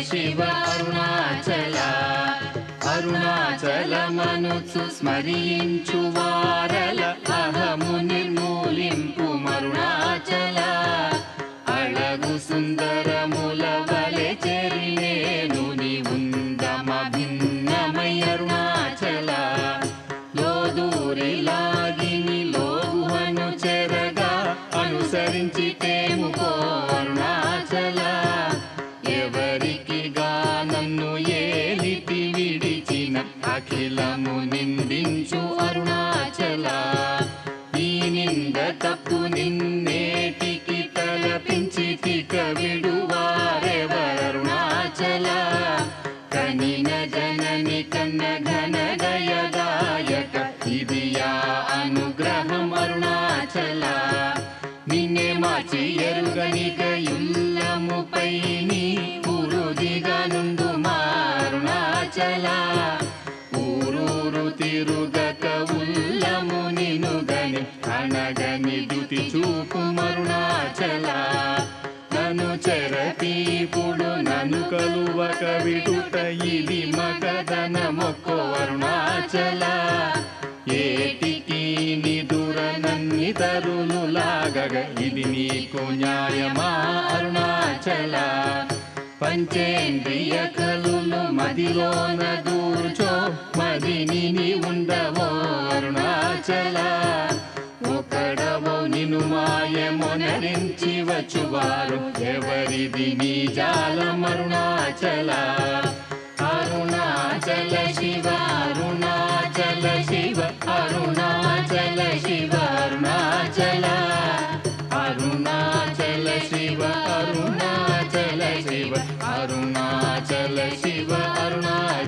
शिव అరుణాచల అరుణాచలమనుచు స్మరించు వారల అహము నిర్మూలింపు మరుణాచల అళగు సుందర ఇదియా అనుగ్రహం అరుణాచల. నిన్నే మార్చి ఎరుగనిక ఇల్లముపై నీ గురుదిగా నుండు మారుణాచల ఊరూరు తిరుగక ఉల్లము నినుగని అనగని దుతి చూపు మరుణాచల నన్ను చెరతీపుడు నన్ను కలువక విడుట ఇది మగదన మొక్కో అరుణాచల. ఇతరులులాగగ ఇది నీకు న్యాయమా అరుణాచల? పంచేంద్రియ కలులు మదిలోన దూర్చో. మదిని ఉండవో అరుణాచల? ఒకడవో నిను మాయమునరించి వచ్చువారు. ఎవరిది నీ జాలం అరుణాచల? अरुणाचल शिव अरुणाचल शिव अरुणाचल शिव अरुणाचल। अरुणाचल शिव अरुणाचल शिव अरुणाचल शिव अरुणाचल।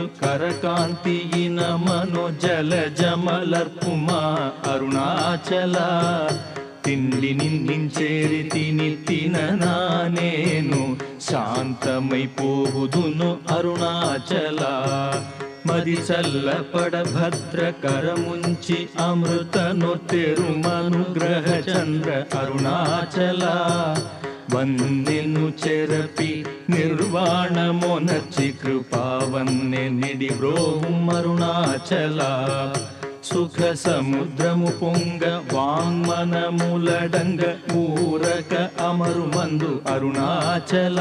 కబళించు కరకాంతి ఇన మనో జల జమలర్పుమా అరుణాచల. తిండి నిందించేరి తిని తిననా నేను శాంతమైపోవుదును అరుణాచల. మది చల్లపడ భద్రకరముంచి అమృతను తెరుమనుగ్రహ చంద్ర అరుణాచల. వందెను చెరపి నిర్వాణమొనర్చి కృపావన్నె నిడి బ్రోహం అరుణాచల సుఖ సముద్రము పొంగ వాంగ్మనములడంగ ఊరక అమరు మందు అరుణాచల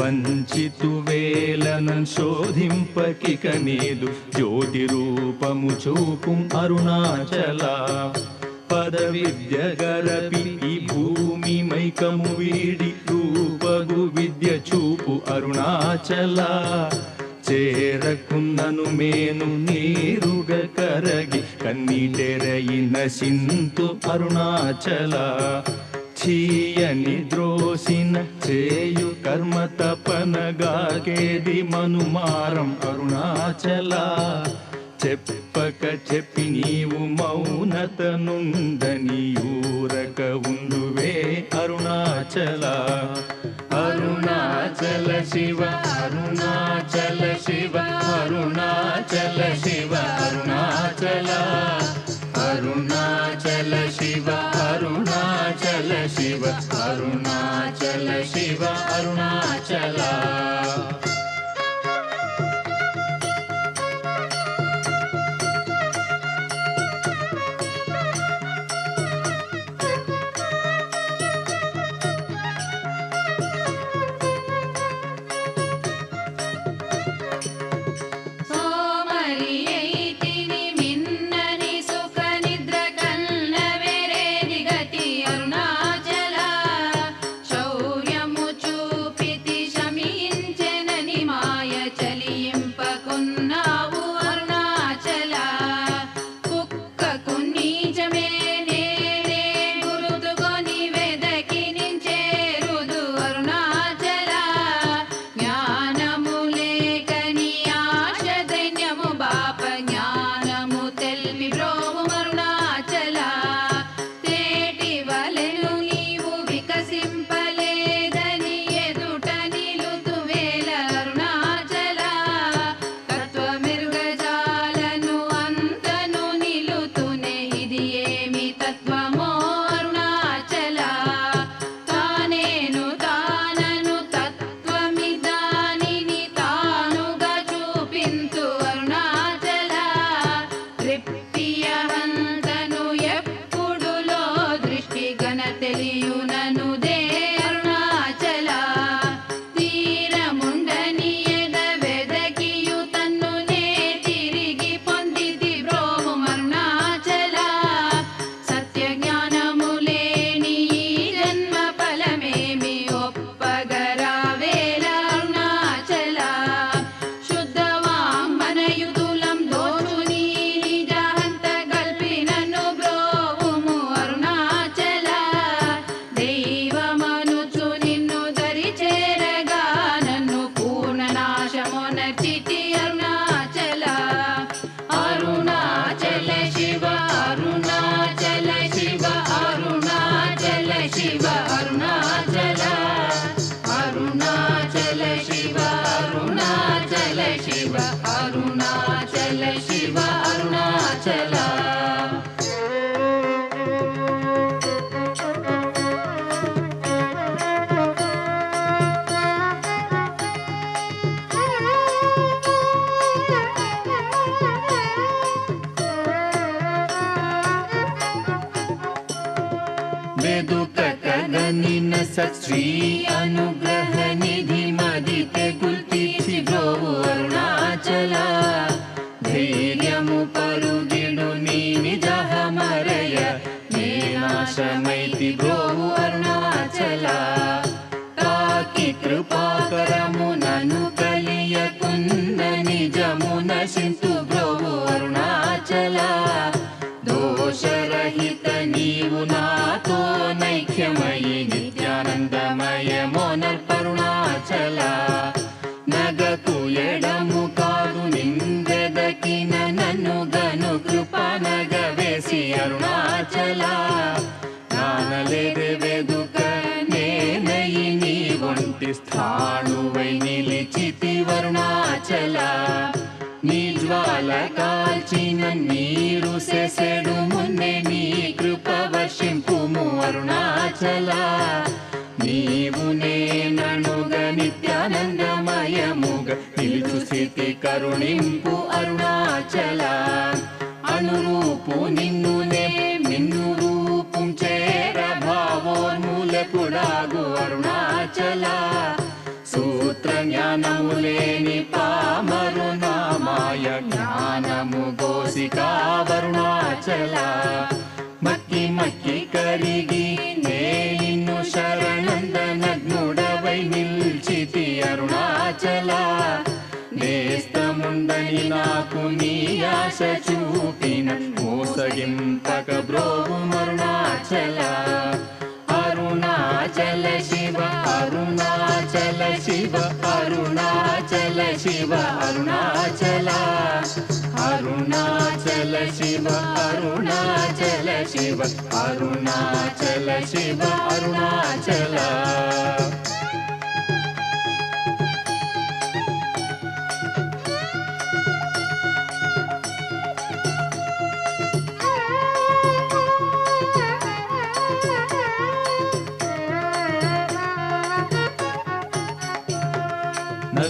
వంచితు వేలనం శోధింపకిక నీదు జ్యోతి రూపము చూపు అరుణాచల పద విద్య గరపి ఈ భూమి మైకము వీడి రూపగు విద్య చూపు అరుణాచల. చేరకున్నను మేను నీరుగ కరగి కన్నీటెరయిన సింతు అరుణాచల. చీయని ద్రోసిన చేయు కర్మ తపనగాకేది మనుమారం అరుణాచల. చెప్పక చెప్పి నీవు మౌనత నుందని ఊరక ఉండువే అరుణాచల. అరుణాచల శివ అరుణాచల శివ అరుణాచల శివ అరుణాచల. అరుణాచల శివ అరుణాచల శివ అరుణాచల శివ అరుణాచల. श्री अनुग्रह निधि मदितवर्णाचला मरयश्रमय पिब्रोवर्णाचला पाकितृपानुकलिय कुन्दनि जमुनसि सुब्रवर्णाचला दोषरहित नीवु नातो नियि బ్రోవు అరుణాచల నగకు ఎడము కాదు నిందెదకిన నన్ను గను కృప నగవేసి అరుణాచల. నానలేదే నేనయి నీ ఒంటి స్థాణువై నిలిచితి వరుణాచల నీ జ్వాల కాల్చిన నీరు సెసెడు మున్నే నీ కృప వర్షింపుము అరుణాచలా. నీవు నేననుగ నిత్యానందమయముగ నిలుచు స్థితి కరుణింపు అరుణాచల. అనురూపు నిన్ను నే మిన్ను రూపం చేర భావోన్మూలకుడాగు అరుణాచల. సూత్ర జ్ఞానము లేని పామరు నామాయ జ్ఞానము గోసికా వరుణాచల. ఆశ చూపిన మోసగింపక బ్రోవు మరుణాచల. అరుణాచల శివ అరుణాచల శివ అరుణాచల శివ అరుణాచల. అరుణాచల శివ అరుణాచల శివ అరుణాచల శివ అరుణాచల.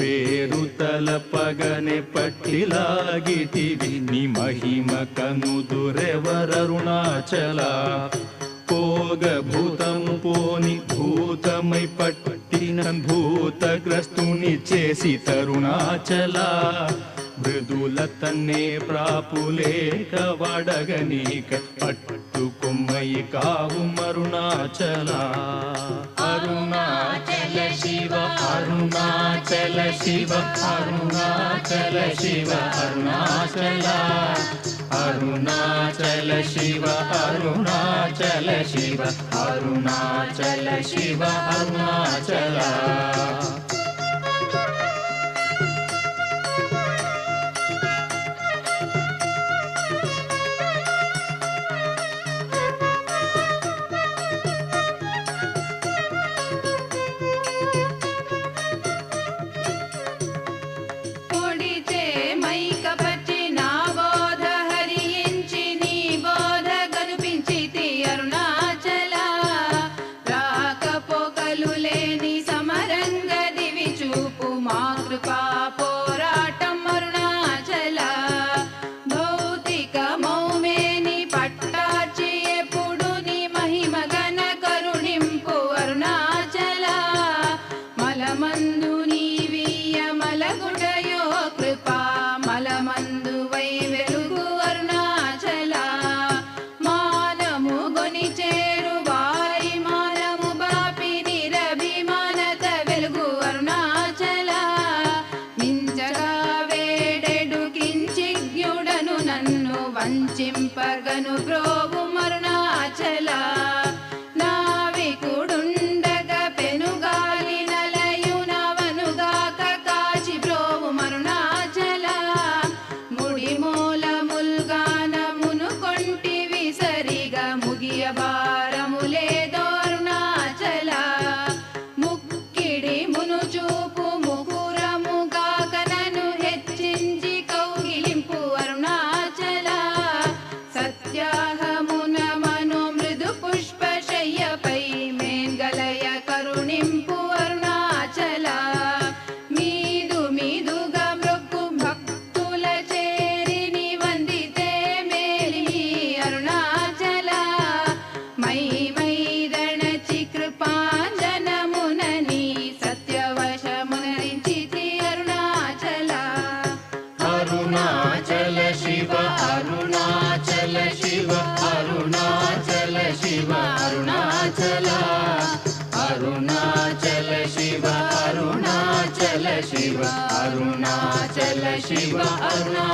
పేరు తలపగనే పట్టిలాగిటివి. నీ మహిమ కనుదురెవరరుణాచల పోగ భూతము పోని భూతమై పట్టిన భూతగ్రస్తుని చేసి తరుణాచల. మృదుల తన్నే ప్రాపులేక వడగనీక పట్టుకొమ్మయి కావు మరుణాచల అరుణాచల శివ అరుణాచల శివ అరుణాచల శివ అరుణాచల. అరుణాచల శివ అరుణాచల శివ అరుణాచల శివ అరుణాచల. Hare శివ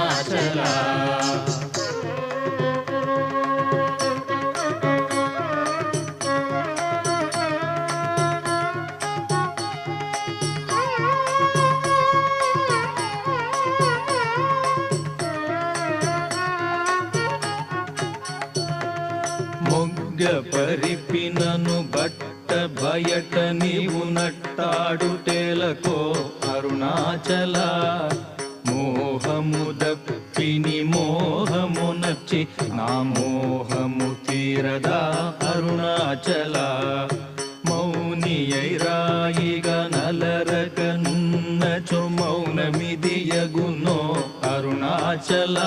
చల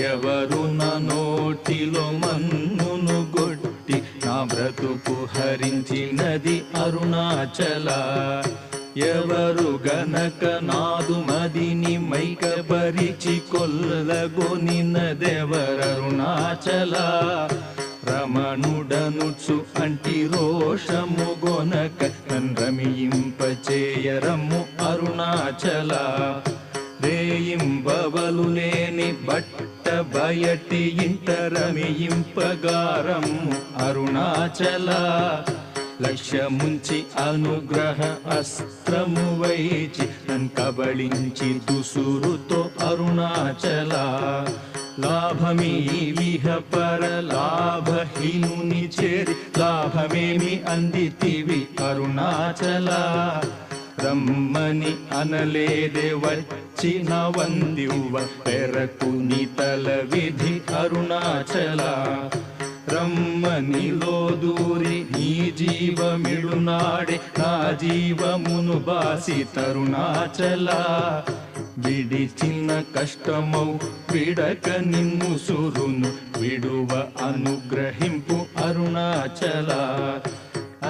ఎవరు నా నోటిలో మన్నును గొట్టి నా బ్రతుకు హరించినది అరుణాచల. ఎవరు గనక నాదు మదిని మైకపరిచి కొల్లగొనినదెవరరుణాచల రమణుడనుచు అంటి రోషము గొనక రమియింపచేయరము అరుణాచల. రేయింబవలు లేని బట్ట బయటి ఇంట రమింపగారము అరుణాచల లక్ష్యముంచి అనుగ్రహ అస్త్రము వైచి నన్ కబళించి దుసురుతో అరుణాచల. లాభమీ విహ పర లాభహీనుని చేరి లాభమేమి అందితివి. అరుణాచల రమ్మని అనలేదే వచ్చి వందివ్వ పెరకు తల విధి అరుణాచల. రమ్మని లోదూరి నీ జీవమిడునాడే నా జీవమును బాసి తరుణాచల. విడిచిన కష్టమౌ విడక నిన్ను సురును విడువ అనుగ్రహింపు అరుణాచల.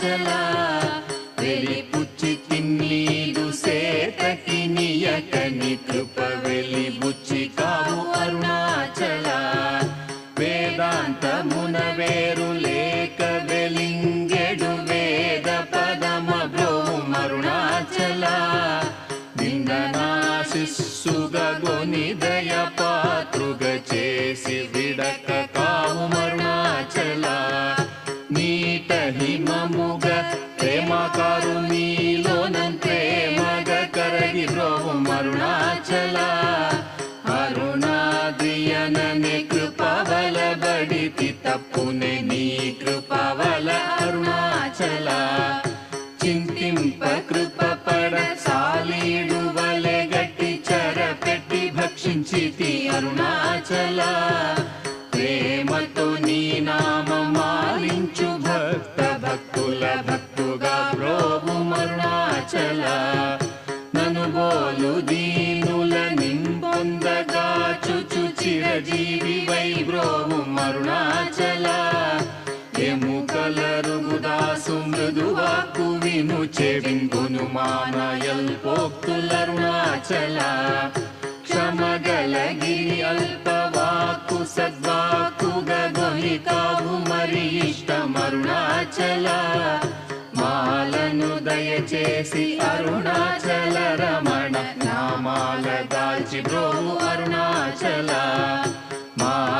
తరుణాచల తప్పునే నీ కృపవల అరుణాచల. చింతింప కృప పడ సాలీడు వలె గట్టి చర పెట్టి భక్షించితి అరుణాచల. ప్రేమతో నీ నామ చెవింగును మానయల్ పోక్తులరుణాచల క్షమగలగిరి అల్పవాకు సద్వాకు గొని కావు మరి ఇష్టమరుణాచల. మాలను దయచేసి అరుణాచల రమణ నామాల దాల్చి బ్రోవు అరుణాచల.